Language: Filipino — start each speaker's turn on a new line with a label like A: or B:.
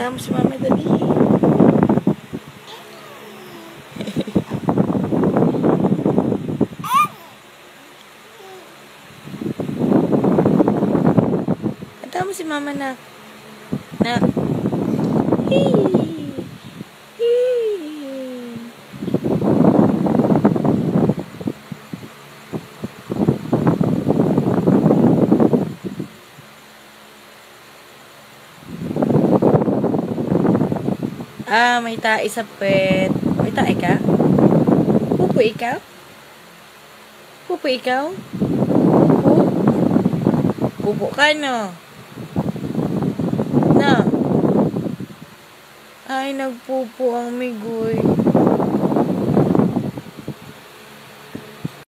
A: Tama si mama dali. Tama si mama na. Na. Ah, may tae sa pet. May tae ka? Pupo ikaw? Pupo ikaw? Pupo? Pupo ka, no? No? Ay, nagpupo ang migoy.